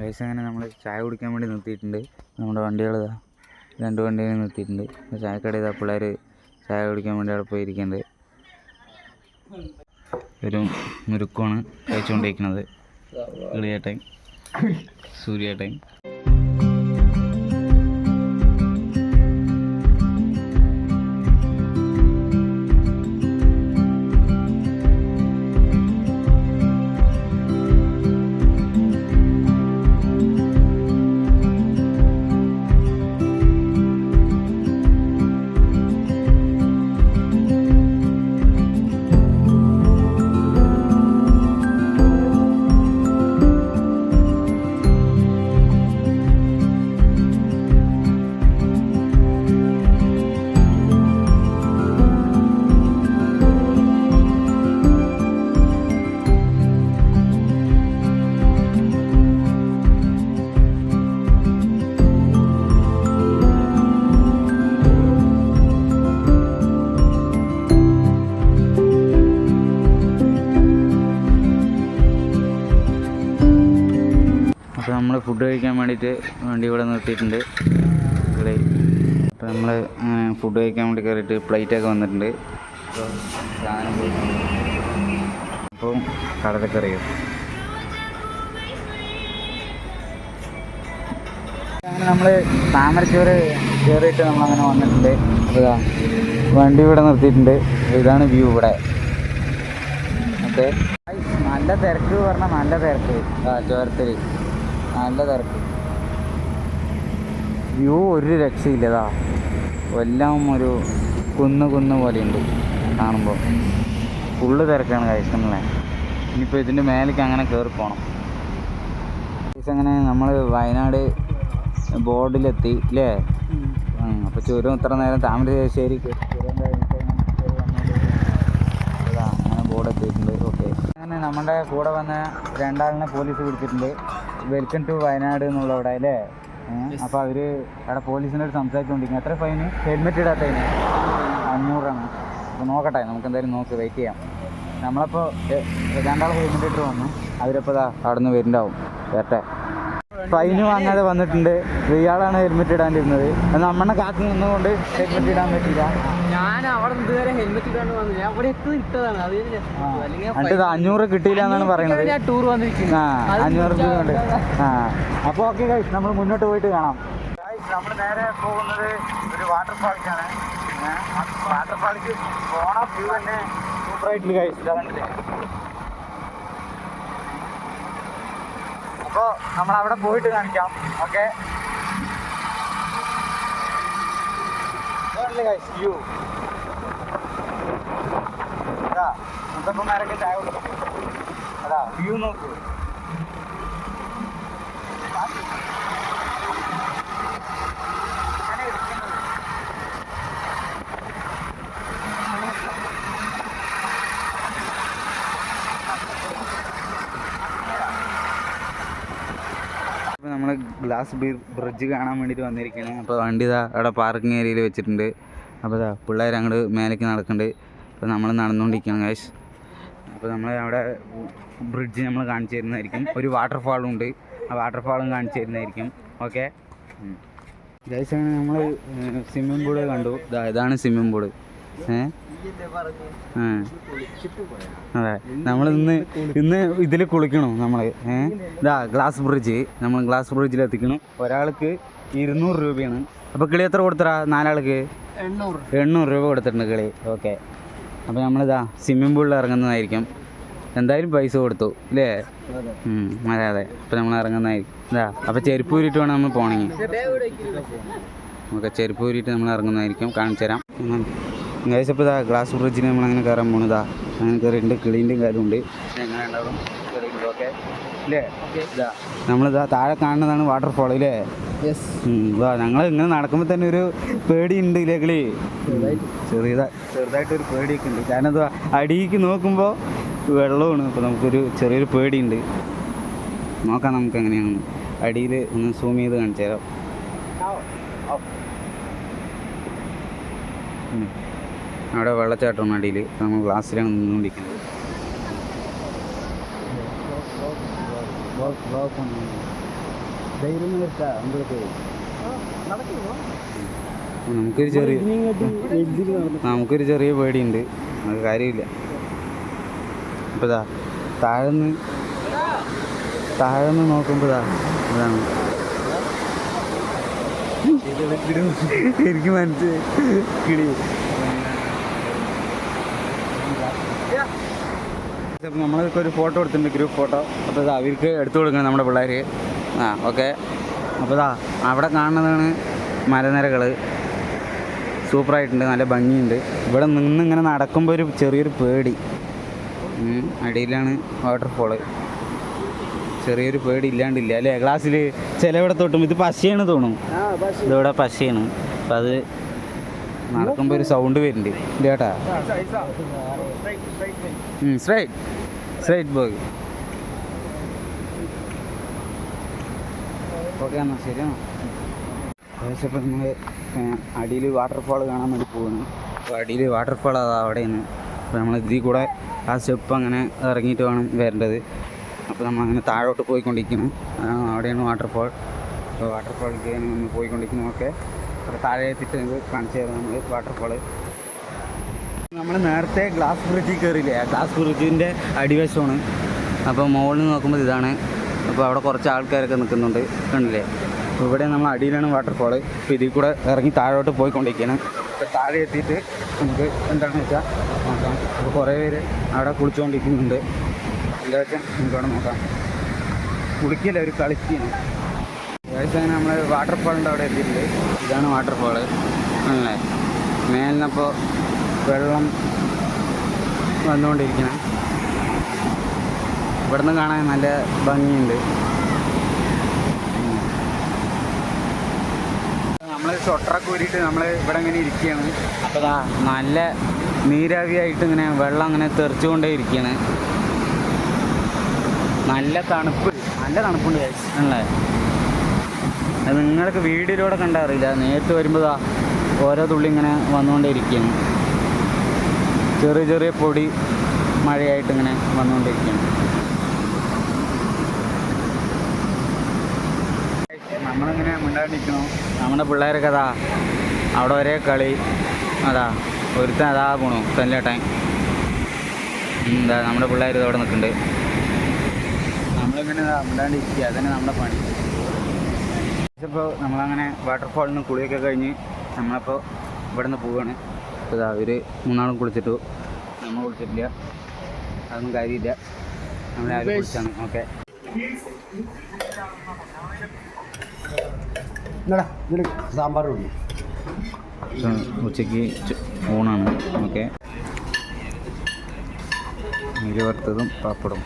Guys അങ്ങനെ നമ്മൾ ചായ കുടിക്കാൻ വേണ്ടി നിർത്തിയിട്ടുണ്ട്. നമ്മുടെ വണ്ടികൾ രണ്ട് വണ്ടികൾ നിർത്തിയിട്ടുണ്ട്. ചായക്കടയിൽ ഇതാ പിള്ളേർ ചായ കുടിക്കാൻ വേണ്ടി അവിടെ പോയിരിക്കുന്നത് ഒരു മുരുക്കമാണ് കഴിച്ചുകൊണ്ടിരിക്കുന്നത്. ഇളിയ സൂര്യേട്ടൻ സൂര്യ നമ്മൾ ഫുഡ് കഴിക്കാൻ വേണ്ടിയിട്ട് വണ്ടി ഇവിടെ നിർത്തിയിട്ടുണ്ട്. ഇവിടെ അപ്പോൾ നമ്മൾ ഫുഡ് കഴിക്കാൻ വേണ്ടി കയറിയിട്ട് പ്ലേറ്റൊക്കെ വന്നിട്ടുണ്ട്. അപ്പോൾ കടലക്കറിയോ അങ്ങനെ നമ്മൾ താമരച്ചോറ് കയറിയിട്ട് നമ്മളങ്ങനെ വന്നിട്ടുണ്ട്. ഇതാ വണ്ടി ഇവിടെ നിർത്തിയിട്ടുണ്ട്. ഇതാണ് വ്യൂ ഇവിടെ. ഓക്കെ. നല്ല തിരക്ക് പറഞ്ഞാൽ നല്ല തിരക്ക്. ആ ചോരത്തിൽ നല്ല തിരക്ക്. വ്യൂ ഒരു രക്ഷയില്ലതാ. എല്ലാം ഒരു കുന്ന് കുന്ന് പോലെയുണ്ട് കാണുമ്പോൾ ഫുള്ള് തിരക്കാണ് കഴിക്കുന്നത് ഇനിയിപ്പോൾ ഇതിന്റെ മേലേക്ക് അങ്ങനെ കയറി പോകണം അങ്ങനെ നമ്മൾ വയനാട് ബോർഡിലെത്തി അല്ലേ അപ്പോൾ ചുരം ഇത്ര നേരം താമരശ്ശേരി അങ്ങനെ ബോർഡ് എത്തിയിട്ടുണ്ട്. ഓക്കെ അങ്ങനെ നമ്മുടെ കൂടെ വന്ന രണ്ടാളിനെ പോലീസ് പിടിച്ചിട്ടുണ്ട്. വെൽക്കം ടു വയനാട് എന്നുള്ള അവിടെ അല്ലേ അപ്പൊ അവർ അവിടെ പോലീസിനോട് സംസാരിച്ചോണ്ടിരിക്കും എത്ര ഫൈന്? ഹെൽമെറ്റ് ഇടാത്തതിന് അഞ്ഞൂറാണ് അപ്പൊ നോക്കട്ടെ നമുക്ക് എന്തായാലും നോക്ക് വെയിറ്റ് ചെയ്യാം. നമ്മളപ്പോൾ രണ്ടാൾ ഹെൽമെറ്റ് ഇട്ട് വന്നു. അവരപ്പോൾ ഇതാ അവിടെ നിന്ന് വരുന്നുണ്ടാവും. വരട്ടെ. ഫൈന് വാങ്ങാതെ വന്നിട്ടുണ്ട്. ഇയാളാണ് ഹെൽമെറ്റ് ഇടാണ്ടിരുന്നത്. നമ്മുടെ നമ്മളെ കാത്തു നിന്നുകൊണ്ട് ഹെൽമെറ്റ് ഇടാൻ പറ്റില്ല ഞാൻ അവിടെ ഇതുവരെ ഹെൽമെറ്റ് ഇടാണ്ട് വന്നു ഞാൻ അവിടെ എത്തി ഇട്ടതാണ്. അത് അഞ്ഞൂറ് കിട്ടിയില്ല എന്നാണ് പറയുന്നത്. ടൂർ വന്നിരിക്കുന്നു. ആ അഞ്ഞൂറ് രൂപ കൊണ്ട്. ആ. അപ്പോൾ ഓക്കെ ഗൈസ് നമ്മൾ മുന്നോട്ട് പോയിട്ട് കാണാം. നമ്മൾ നേരെ പോകുന്നത് ഒരു വാട്ടർ ഫാൾക്കാണ് വാട്ടർ ഫാൾക്ക് പോണ വ്യൂ തന്നെ സൂപ്പറായിട്ടില്ല ഗൈസ് കണ്ടില്ലേ? അപ്പോൾ നമ്മൾ അവിടെ പോയിട്ട് കാണിക്കാം. ഓക്കെ വ്യൂ അതാ മുത്തപ്പന്മാരൊക്കെ ചായ കൊടുക്കും. അതാ വ്യൂ നോക്കൂ അപ്പോൾ നമ്മൾ ഗ്ലാസ് ബ്രിഡ്ജ് കാണാൻ വേണ്ടിയിട്ട് വന്നിരിക്കുകയാണ് അപ്പോൾ വണ്ടി ഇതാ അവിടെ പാർക്കിംഗ് ഏരിയയിൽ വെച്ചിട്ടുണ്ട്. അപ്പോൾ ഇതാ പിള്ളേർ അങ്ങോട്ട് മേലേക്ക് നടക്കുന്നുണ്ട് അപ്പോൾ നമ്മൾ നടന്നുകൊണ്ടിരിക്കുകയാണ് ഗൈസ് അപ്പോൾ നമ്മൾ അവിടെ ബ്രിഡ്ജ് നമ്മൾ കാണിച്ചു തരുന്നതായിരിക്കും. ഒരു വാട്ടർഫാളും ഉണ്ട്. ആ വാട്ടർഫാളും കാണിച്ചു തരുന്നതായിരിക്കും. ഓക്കെ ആണ് നമ്മൾ സ്വിമ്മിംഗ് പൂൾ കണ്ടു. ഇതാ ഇതാണ് സ്വിമ്മിംഗ് പൂൾ അതെ. നമ്മൾ ഇന്ന് ഇന്ന് ഇതിൽ കുളിക്കണം നമ്മൾ ഏഹ് ഇതാ ഗ്ലാസ് ബ്രിഡ്ജ് നമ്മൾ ഗ്ലാസ് ബ്രിഡ്ജിൽ എത്തിക്കണം. ഒരാൾക്ക് ഇരുന്നൂറ് രൂപയാണ്. അപ്പോൾ കിളി എത്ര കൊടുത്തരാ നാലാൾക്ക്? എണ്ണൂറ്. രൂപ കൊടുത്തിട്ടുണ്ട് കിളി. ഓക്കെ. അപ്പോൾ നമ്മളിതാ സ്വിമ്മിംഗ് പൂളിൽ ഇറങ്ങുന്നതായിരിക്കും. എന്തായാലും പൈസ കൊടുത്തു അല്ലേ അതെ അതെ. അപ്പോൾ നമ്മൾ ഇറങ്ങുന്നതായിരിക്കും. ഇതാ അപ്പോൾ ചെരുപ്പ് ഊരിയിട്ട് വേണം നമ്മൾ പോകണമെങ്കിൽ നമുക്ക് ചെരുപ്പ് ഊരിയിട്ട് നമ്മൾ ഇറങ്ങുന്നതായിരിക്കും. കാണിച്ചു തരാം ഗൈസ് ഇപ്പോൾ ഇതാ ഗ്ലാസ് ബ്രിഡ്ജിന് നമ്മൾ അങ്ങനെ കയറാൻ പോണതാ. അങ്ങനെ കയറിയിട്ടുണ്ട് കിളീന്റെയും കാര്യമുണ്ട്. എങ്ങനെ ഉണ്ടാവും കയറിയിട്ടുണ്ട് ഓക്കെ അല്ലേ ഇതാ നമ്മളിതാ താഴെ കാണുന്നതാണ് വാട്ടർഫോൾ അല്ലേ യെസ് ഞങ്ങൾ ഇങ്ങനെ നടക്കുമ്പോൾ തന്നെ ഒരു പേടിയുണ്ട് ഇല്ലേ കിളി? ചെറിയതാ ചെറുതായിട്ടൊരു പേടിയൊക്കെ ഉണ്ട്. കാരണം എന്താ അടിയിക്ക് നോക്കുമ്പോൾ വെള്ളമാണ്. അപ്പോൾ നമുക്കൊരു ചെറിയൊരു പേടി ഉണ്ട് നോക്കാം നമുക്ക് എങ്ങനെയാണ് അടിയിൽ ഒന്ന് സൂം ചെയ്ത് കാണിച്ചു തരാം അവിടെ വെള്ളച്ചാട്ടമാണ് അടിയിൽ നമ്മൾ ഗ്ലാസ്സിലാണ് നിന്നുകൊണ്ടിരിക്കുന്നത് നമുക്കൊരു ചെറിയ നമുക്കൊരു ചെറിയ പേടിയുണ്ട്. അത് കാര്യമില്ല. ഇപ്പൊ ഇതാ താഴെന്ന് താഴെന്ന് നോക്കുമ്പോഴാ ഇതാണ്. എനിക്ക് മനസ്സിലായി. കിളി നമ്മൾക്ക് ഒരു ഫോട്ടോ എടുത്തിട്ടുണ്ട് ഗ്രൂപ്പ് ഫോട്ടോ അപ്പോൾ ഇതാ അവർക്ക് എടുത്തു കൊടുക്കണം നമ്മുടെ പിള്ളേർ ആ ഓക്കെ. അപ്പോൾ ഇതാ അവിടെ കാണുന്നതാണ് മലനിരകൾ സൂപ്പറായിട്ടുണ്ട് നല്ല ഭംഗിയുണ്ട്. ഇവിടെ നിന്ന് ഇങ്ങനെ നടക്കുമ്പോൾ ഒരു ചെറിയൊരു പേടി. അടിയിലാണ് വാട്ടർഫോൾ ചെറിയൊരു പേടി ഇല്ലാണ്ടില്ല അല്ലേ? ക്ലാസ്സിൽ ചിലവിടെ തൊട്ടും ഇത് പശയാണ് തോന്നും ഇതിവിടെ പശയാണ്. അപ്പം അത് നടക്കുമ്പോൾ ഒരു സൗണ്ട് വരുന്നുണ്ട്. ചേട്ടാ സ്ട്രൈറ്റ് സ്ട്രൈറ്റ് പോയി ഓക്കെ എന്നാ ശരിയാണ് ഏകദേശം നമ്മൾ അടിയിൽ വാട്ടർഫാൾ കാണാൻ വേണ്ടി പോകുന്നു അപ്പോൾ അടിയിൽ വാട്ടർഫാൾ അതാ അവിടെയാണ്. അപ്പോൾ നമ്മൾ ഇതിൽ കൂടെ ആ സ്റ്റെപ്പ് അങ്ങനെ ഇറങ്ങിയിട്ട് വേണം വരേണ്ടത്. അപ്പോൾ നമ്മളങ്ങനെ താഴോട്ട് പോയിക്കൊണ്ടിരിക്കുന്നു. അവിടെയാണ് വാട്ടർഫാൾ അപ്പോൾ വാട്ടർഫാളിലേക്ക് നമ്മൾ പോയിക്കൊണ്ടിരിക്കുന്നു. ഓക്കെ. അപ്പോൾ താഴെ എത്തിയിട്ട് നിങ്ങൾക്ക് കാണിച്ചു തരാം നമ്മൾ വാട്ടർഫാൾ നമ്മൾ നേരത്തെ ഗ്ലാസ് ബ്രിഡ്ജിൽ കയറിയില്ലേ ആ ഗ്ലാസ് ബ്രിഡ്ജിന്റെ അടിവശമാണ്. അപ്പോൾ മുകളിൽ നോക്കുമ്പോൾ ഇതാണ്. അപ്പോൾ അവിടെ കുറച്ച് ആൾക്കാരൊക്കെ നിൽക്കുന്നുണ്ട്. കണ്ടില്ലേ? അപ്പോൾ ഇവിടെ നമ്മൾ അടിയിലാണ് വാട്ടർഫാൾ അപ്പോൾ ഇതിൽ കൂടെ ഇറങ്ങി താഴോട്ട് പോയിക്കൊണ്ടിരിക്കുകയാണ്. അപ്പോൾ താഴെ എത്തിയിട്ട് നമുക്ക് എന്താണെന്ന് വെച്ചാൽ നോക്കാം. അപ്പോൾ കുറേ പേര് അവിടെ കുളിച്ചുകൊണ്ടിരിക്കുന്നുണ്ട് എന്താ വെച്ചാൽ നമുക്ക് അവിടെ നോക്കാം. കുളിക്കില്ല ഒരു കളിക്കുകയാണ് ഏകദേശം അങ്ങനെ നമ്മൾ വാട്ടർഫാളിന്റെ അവിടെ എത്തിയിട്ടുണ്ട്. ഇതാണ് വാട്ടർഫാൾ ആണല്ലേ മേലിനപ്പോൾ വെള്ളം വന്നുകൊണ്ടിരിക്കണം. ഇവിടുന്ന് കാണാൻ നല്ല ഭംഗിയുണ്ട്. നമ്മൾ ഷൊട്ടറൊക്കെ ഊരിയിട്ട് നമ്മൾ ഇവിടെ ഇങ്ങനെ ഇരിക്കുകയാണ്. അപ്പോൾ നല്ല നീരാവിയായിട്ട് ഇങ്ങനെ വെള്ളം അങ്ങനെ തെറിച്ചുകൊണ്ടേ ഇരിക്കുകയാണ്. നല്ല തണുപ്പ്. നല്ല തണുപ്പുണ്ട് guys. അത് നിങ്ങൾക്ക് വീഡിയോയിലൂടെ കണ്ടാൽ അറിയില്ല. നേരിട്ട് വരുമ്പോൾ ഓരോ തുള്ളി ഇങ്ങനെ വന്നുകൊണ്ടേ ഇരിക്കുകയാണ് ചെറിയ ചെറിയ പൊടി മഴയായിട്ട് ഇങ്ങനെ വന്നുകൊണ്ടിരിക്കുകയാണ് നമ്മളിങ്ങനെ മിണ്ടാണ്ടിരിക്കണോ നമ്മുടെ പിള്ളേരൊക്കെ അതാ അവിടെ ഒരേ കളി. അതാ ഒരുത്തൻ അതാ പോണു തല്ലേട്ടൻ എന്താ നമ്മുടെ പിള്ളേർ ഇതവിടെ നിൽക്കുന്നുണ്ട്. നമ്മളിങ്ങനെ മിണ്ടാണ്ടിരിക്കുക അതന്നെ നമ്മുടെ പണി. ഇപ്പോൾ നമ്മളങ്ങനെ വാട്ടർഫാളിന് കുളിയൊക്കെ കഴിഞ്ഞ് നമ്മളപ്പോൾ ഇവിടെ നിന്ന് പോവുകയാണ് അപ്പോൾ അവർ മൂന്നാളും കുളിച്ചിട്ടു. നമ്മൾ കുളിച്ചിട്ടില്ല. അതൊന്നും കാര്യമില്ല. നമ്മളെ ആരും കുളിച്ചാണ് ഓക്കെ. സാമ്പാർ ഉച്ചയ്ക്ക് ഊണാണ്. ഓക്കെ. മീൻ വറുത്തതും പാപ്പടും